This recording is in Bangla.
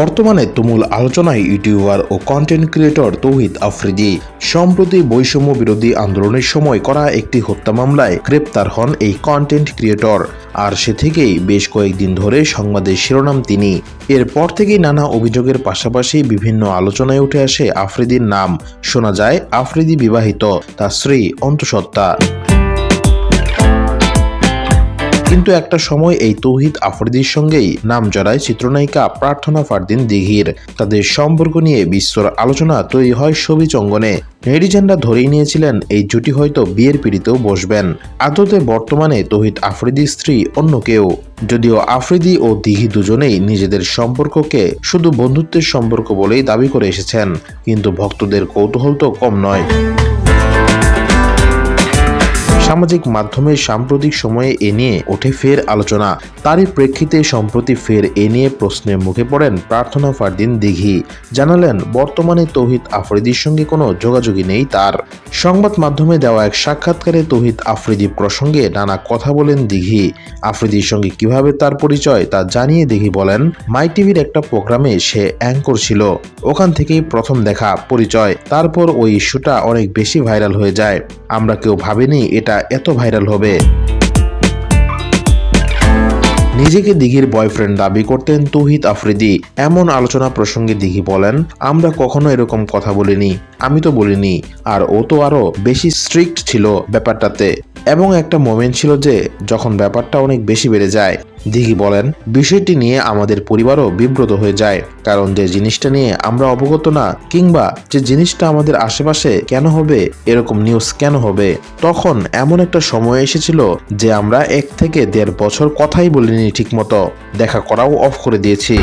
বর্তমানে তুমুল আলোচনায় ইউটিউবার ও কন্টেন্ট ক্রিয়েটর তৌহিদ আফ্রিদি। সম্প্রতি বৈষম্য বিরোধী আন্দোলনের সময় করা একটি হত্যা মামলায় গ্রেপ্তার হন এই কন্টেন্ট ক্রিয়েটর আর সে থেকেই বেশ কয়েকদিন ধরে সংবাদের শিরোনাম তিনি। এরপর থেকেই নানা অভিযোগের পাশাপাশি বিভিন্ন আলোচনায় উঠে আসে আফ্রিদির নাম। শোনা যায়, আফ্রিদি বিবাহিত, তার স্ত্রী অন্তঃসত্ত্বা। কিন্তু একটা সময় এই তৌহিদ আফ্রিদির সঙ্গেই নাম জড়ায় চিত্রনায়িকা প্রার্থনা ফারদিন দিঘির। তাদের সম্পর্ক নিয়ে বিশ্বর আলোচনা তৈরি হয় ছবি অঙ্গনে। নেটিজেনরা ধরেই নিয়েছিলেন, এই জুটি হয়তো বিয়ের পিড়িতেও বসবেন। আদতে বর্তমানে তৌহিদ আফ্রিদির স্ত্রী অন্য কেউ। যদিও আফ্রিদি ও দিঘি দুজনেই নিজেদের সম্পর্ককে শুধু বন্ধুত্বের সম্পর্ক বলেই দাবি করে এসেছেন। কিন্তু ভক্তদের কৌতূহল তো কম নয়। সামাজিক মাধ্যমে সাম্প্রতিক সময়ে এ নিয়ে ওঠে ফের আলোচনা। তারই প্রেক্ষিতে সম্প্রতি ফের এ নিয়ে প্রশ্নের মুখে পড়েন প্রার্থনা ফারদিন দিঘি। জানালেন, বর্তমানে তৌহিদ আফ্রিদির সঙ্গে কোনো যোগাযোগই নেই তার। সংবাদ মাধ্যমে দেওয়া এক সাক্ষাৎকারে তৌহিদ আফ্রিদি প্রসঙ্গে নানা কথা বলেন দিঘি। আফ্রিদির সঙ্গে কীভাবে তার পরিচয় তা জানিয়ে দিঘি বলেন, মাই টিভির একটা প্রোগ্রামে সে অ্যাঙ্কর ছিল। ওখান থেকেই প্রথম দেখা, পরিচয়। তারপর ওই ইস্যুটা অনেক বেশি ভাইরাল হয়ে যায়। আমরা কেউ ভাবিনি এটা এত ভাইরাল হবে। নিজেকে দিঘির বয়ফ্রেন্ড দাবি করতেন তুহিত আফ্রিদি। এমন আলোচনা প্রসঙ্গে দিঘি বলেন, আমরা কখনো এরকম কথা বলিনি, আমি তো বলিনি, আর ও তো আরও বেশি স্ট্রিক্ট ছিল ব্যাপারটাতে। এবং একটা মোমেন্ট ছিল যে, যখন ব্যাপারটা অনেক বেশি বেড়ে যায় দিঘি বলেন, বিষয়টি নিয়ে আমাদের পরিবারও বিব্রত হয়ে যায়, কারণ যে জিনিসটা নিয়ে আমরা অবগত না, কিংবা যে জিনিসটা আমাদের আশেপাশে কেন হবে, এরকম নিউজ কেন হবে? তখন এমন একটা সময় এসেছিল যে আমরা এক থেকে দেড় বছর কথাই বলিনি ঠিকমতো। দেখা করাও অফ করে দিয়েছি।